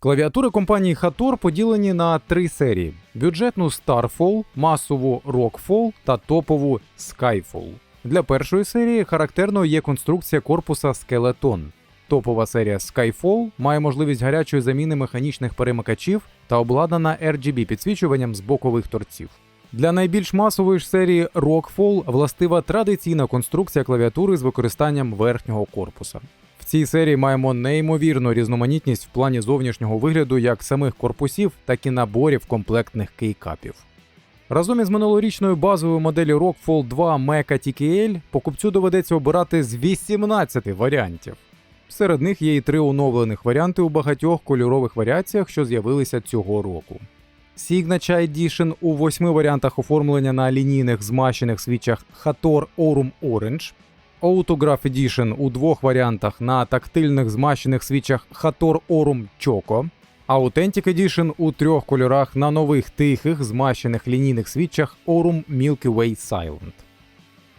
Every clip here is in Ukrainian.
Клавіатури компанії Hator поділені на три серії: бюджетну Starfall, масову Rockfall та топову Skyfall. Для першої серії характерною є конструкція корпуса Skeleton. Топова серія Skyfall має можливість гарячої заміни механічних перемикачів та обладнана RGB підсвічуванням з бокових торців. Для найбільш масової ж серії Rockfall властива традиційна конструкція клавіатури з використанням верхнього корпуса. Цій серії маємо неймовірну різноманітність в плані зовнішнього вигляду як самих корпусів, так і наборів комплектних кейкапів. Разом із минулорічною базовою моделлю Rockfall 2 Mecha TKL покупцю доведеться обирати з 18 варіантів. Серед них є і три оновлених варіанти у багатьох кольорових варіаціях, що з'явилися цього року. Signature Edition у восьми варіантах оформлення на лінійних змащених свічах Hator Aurum Orange, Autograph Edition у двох варіантах на тактильних змащених свічах Hator Aurum Choco, Authentic Edition у трьох кольорах на нових тихих змащених лінійних свічах Aurum Milky Way Silent.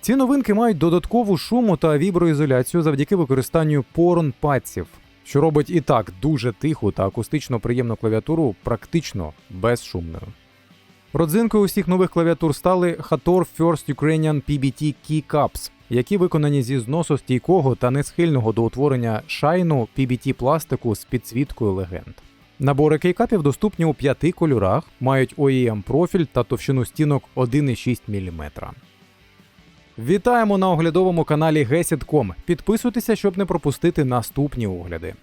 Ці новинки мають додаткову шуму та віброізоляцію завдяки використанню порон падців, що робить і так дуже тиху та акустично приємну клавіатуру практично безшумною. Родзинкою усіх нових клавіатур стали Hator First Ukrainian PBT Keycaps, які виконані зі зносу стійкого та несхильного до утворення шайну PBT пластику з підсвіткою легенд. Набори кейкапів доступні у п'яти кольорах, мають OEM профіль та товщину стінок 1,6 мм. Вітаємо на оглядовому каналі Gesit.com. Підписуйтеся, щоб не пропустити наступні огляди.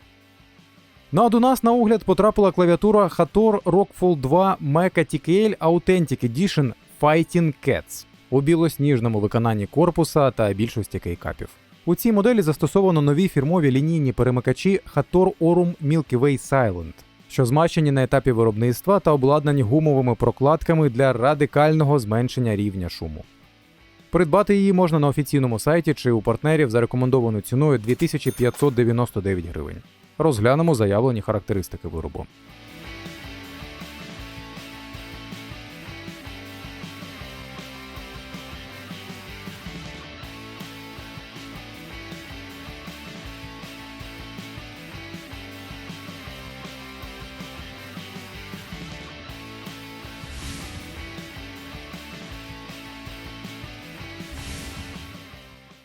Ну а до нас на огляд потрапила клавіатура Hator Rockfall 2 Mecha TKL Authentic Edition Fighting Cats у білосніжному виконанні корпуса та більшості кейкапів. У цій моделі застосовано нові фірмові лінійні перемикачі Hator Aurum Milky Way Silent, що змащені на етапі виробництва та обладнані гумовими прокладками для радикального зменшення рівня шуму. Придбати її можна на офіційному сайті чи у партнерів за рекомендованою ціною 2599 гривень. Розглянемо заявлені характеристики виробу.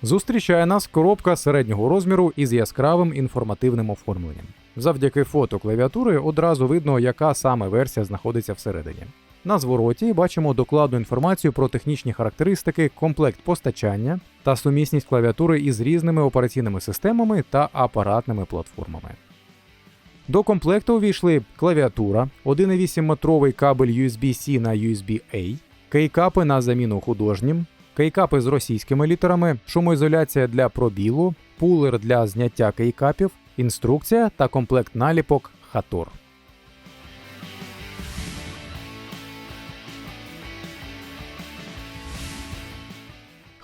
Зустрічає нас коробка середнього розміру із яскравим інформативним оформленням. Завдяки фото клавіатури одразу видно, яка саме версія знаходиться всередині. На звороті бачимо докладну інформацію про технічні характеристики, комплект постачання та сумісність клавіатури із різними операційними системами та апаратними платформами. До комплекту увійшли клавіатура, 1,8 метровий кабель USB-C на USB-A, кейкапи на заміну художнім, кейкапи з російськими літерами, шумоізоляція для пробілу, пулер для зняття кейкапів, інструкція та комплект наліпок Hator.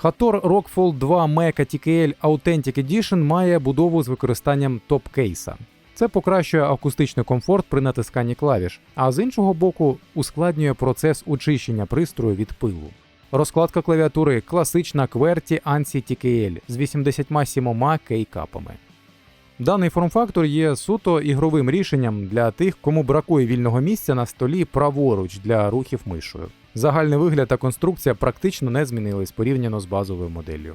Hator Rockfall 2 Mecha TKL Authentic Edition має будову з використанням топ-кейса. Це покращує акустичний комфорт при натисканні клавіш, а з іншого боку ускладнює процес очищення пристрою від пилу. Розкладка клавіатури класична QWERTY ANSI TKL з 87 кейкапами. Даний форм-фактор є суто ігровим рішенням для тих, кому бракує вільного місця на столі праворуч для рухів мишою. Загальний вигляд та конструкція практично не змінились порівняно з базовою моделлю.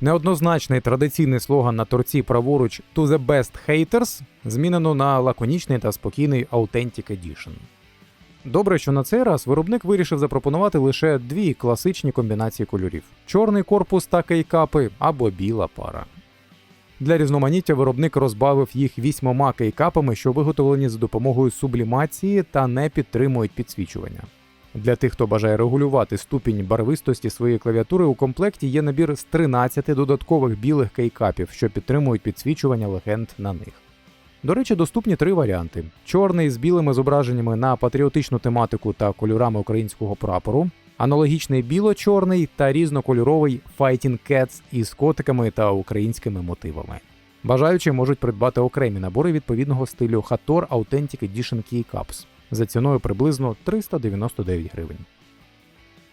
Неоднозначний традиційний слоган на торці праворуч «To the best haters» змінено на лаконічний та спокійний Authentic Edition. Добре, що на цей раз виробник вирішив запропонувати лише дві класичні комбінації кольорів: чорний корпус та кейкапи або біла пара. Для різноманіття виробник розбавив їх вісьмома кейкапами, що виготовлені за допомогою сублімації та не підтримують підсвічування. Для тих, хто бажає регулювати ступінь барвистості своєї клавіатури, у комплекті є набір з 13 додаткових білих кейкапів, що підтримують підсвічування легенд на них. До речі, доступні три варіанти: чорний з білими зображеннями на патріотичну тематику та кольорами українського прапору, аналогічний біло-чорний та різнокольоровий Fighting Cats із котиками та українськими мотивами. Бажаючі можуть придбати окремі набори відповідного стилю Hator Authentic Edition Keycaps за ціною приблизно 399 гривень.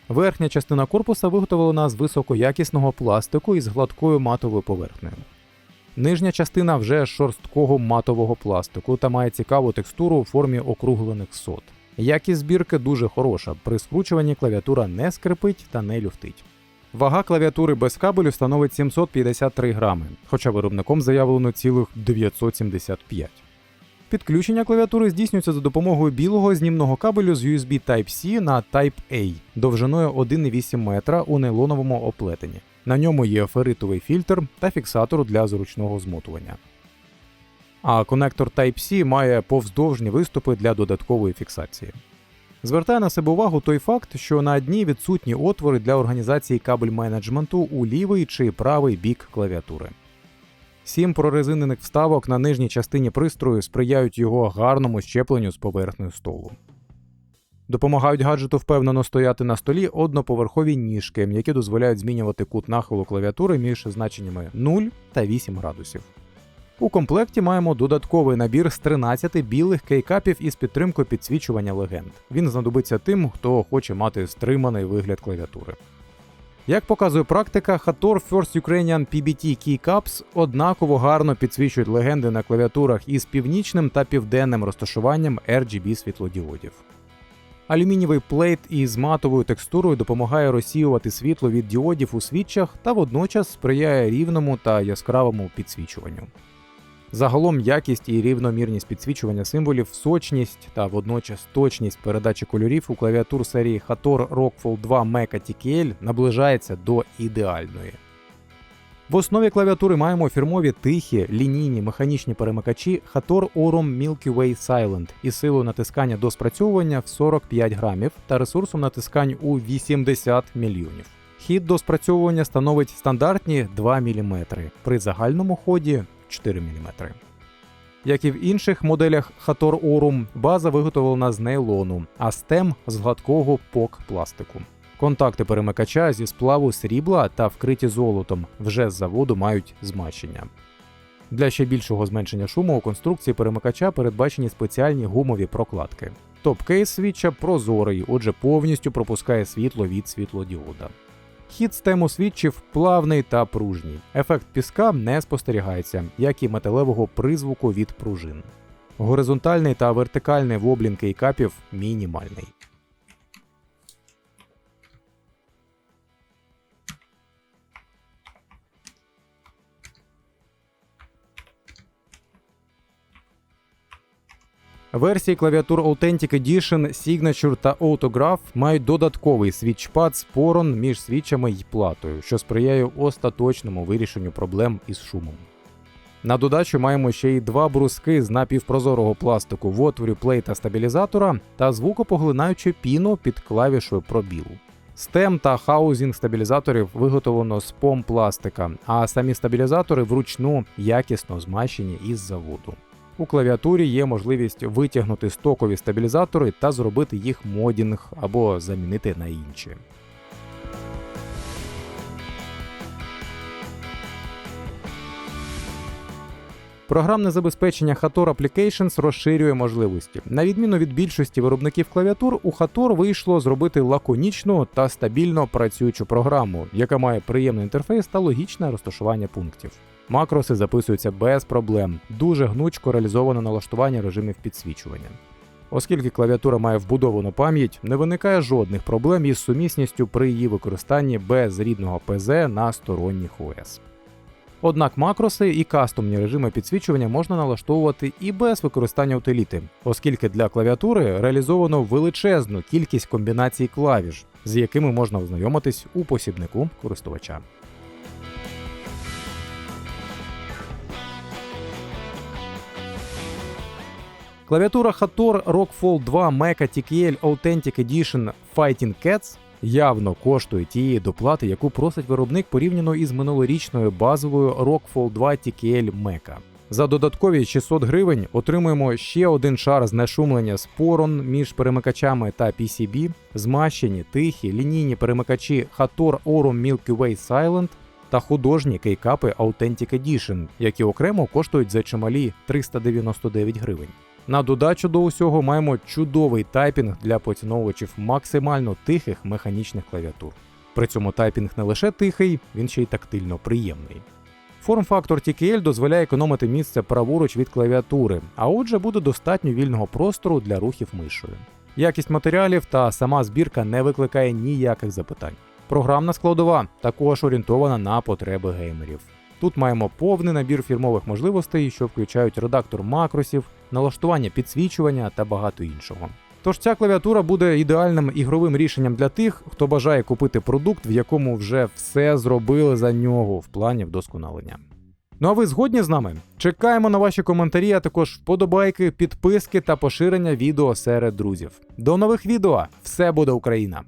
Верхня частина корпуса виготовлена з високоякісного пластику із гладкою матовою поверхнею. Нижня частина вже шорсткого матового пластику та має цікаву текстуру у формі округлених сот. Якість збірки дуже хороша, при скручуванні клавіатура не скрипить та не люфтить. Вага клавіатури без кабелю становить 753 грами, хоча виробником заявлено цілих 975. Підключення клавіатури здійснюється за допомогою білого знімного кабелю з USB Type-C на Type-A довжиною 1,8 метра у нейлоновому оплетенні. На ньому є феритовий фільтр та фіксатор для зручного змотування. А конектор Type-C має повздовжні виступи для додаткової фіксації. Звертає на себе увагу той факт, що на дні відсутні отвори для організації кабель менеджменту у лівий чи правий бік клавіатури. Сім прорезинених вставок на нижній частині пристрою сприяють його гарному щепленню з поверхнею столу. Допомагають гаджету впевнено стояти на столі одноповерхові ніжки, які дозволяють змінювати кут нахилу клавіатури між значеннями 0 та 8 градусів. У комплекті маємо додатковий набір з 13 білих кейкапів із підтримкою підсвічування легенд. Він знадобиться тим, хто хоче мати стриманий вигляд клавіатури. Як показує практика, Hator First Ukrainian PBT Keycaps однаково гарно підсвічують легенди на клавіатурах із північним та південним розташуванням RGB світлодіодів. Алюмінієвий плейт із матовою текстурою допомагає розсіювати світло від діодів у свічах та водночас сприяє рівному та яскравому підсвічуванню. Загалом якість і рівномірність підсвічування символів, сочність та водночас точність передачі кольорів у клавіатур серії Hator Rockfall 2 Mecha TKL наближається до ідеальної. В основі клавіатури маємо фірмові тихі лінійні механічні перемикачі Hator Aurum Milky Way Silent із силою натискання до спрацьовування в 45 грамів та ресурсом натискань у 80 мільйонів. Хід до спрацьовування становить стандартні 2 мм, при загальному ході 4 мм. Як і в інших моделях Hator Aurum, база виготовлена з нейлону, а стем з гладкого пок пластику. Контакти перемикача зі сплаву срібла та вкриті золотом вже з заводу мають змащення. Для ще більшого зменшення шуму у конструкції перемикача передбачені спеціальні гумові прокладки. Топ-кейс свіча прозорий, отже, повністю пропускає світло від світлодіода. Хід стему свідчив плавний та пружній. Ефект піска не спостерігається, як і металевого призвуку від пружин. Горизонтальний та вертикальний воблін кейкапів мінімальний. Версії клавіатур Authentic Edition, Signature та Autograph мають додатковий свічпад з порон між свічами й платою, що сприяє остаточному вирішенню проблем із шумом. На додачу маємо ще й два бруски з напівпрозорого пластику в отворі плейта стабілізатора та звукопоглинаючу піну під клавішою пробілу. Стем та хаузінг стабілізаторів виготовлено з пом пластика, а самі стабілізатори вручну якісно змащені із заводу. У клавіатурі є можливість витягнути стокові стабілізатори та зробити їх модінг або замінити на інші. Програмне забезпечення Hator Applications розширює можливості. На відміну від більшості виробників клавіатур, у Hator вийшло зробити лаконічну та стабільно працюючу програму, яка має приємний інтерфейс та логічне розташування пунктів. Макроси записуються без проблем, дуже гнучко реалізовано налаштування режимів підсвічування. Оскільки клавіатура має вбудовану пам'ять, не виникає жодних проблем із сумісністю при її використанні без рідного ПЗ на сторонніх ОС. Однак макроси і кастомні режими підсвічування можна налаштовувати і без використання утиліти, оскільки для клавіатури реалізовано величезну кількість комбінацій клавіш, з якими можна ознайомитись у посібнику користувача. Клавіатура Hator Rockfall 2 Mecha TKL Authentic Edition Fighting Cats явно коштує тієї доплати, яку просить виробник порівняно із минулорічною базовою Rockfall 2 TKL Mecha. За додаткові 600 гривень отримуємо ще один шар знешумлення спорон між перемикачами та PCB, змащені, тихі, лінійні перемикачі Hator Aurum Milky Way Silent та художні кейкапи Authentic Edition, які окремо коштують за чималі 399 гривень. На додачу до усього маємо чудовий тайпінг для поціновувачів максимально тихих механічних клавіатур. При цьому тайпінг не лише тихий, він ще й тактильно приємний. Форм-фактор TKL дозволяє економити місце праворуч від клавіатури, а отже буде достатньо вільного простору для рухів мишою. Якість матеріалів та сама збірка не викликає ніяких запитань. Програмна складова також орієнтована на потреби геймерів. Тут маємо повний набір фірмових можливостей, що включають редактор макросів, налаштування підсвічування та багато іншого. Тож ця клавіатура буде ідеальним ігровим рішенням для тих, хто бажає купити продукт, в якому вже все зробили за нього в плані вдосконалення. Ну а ви згодні з нами? Чекаємо на ваші коментарі, а також вподобайки, підписки та поширення відео серед друзів. До нових відео! Все буде Україна!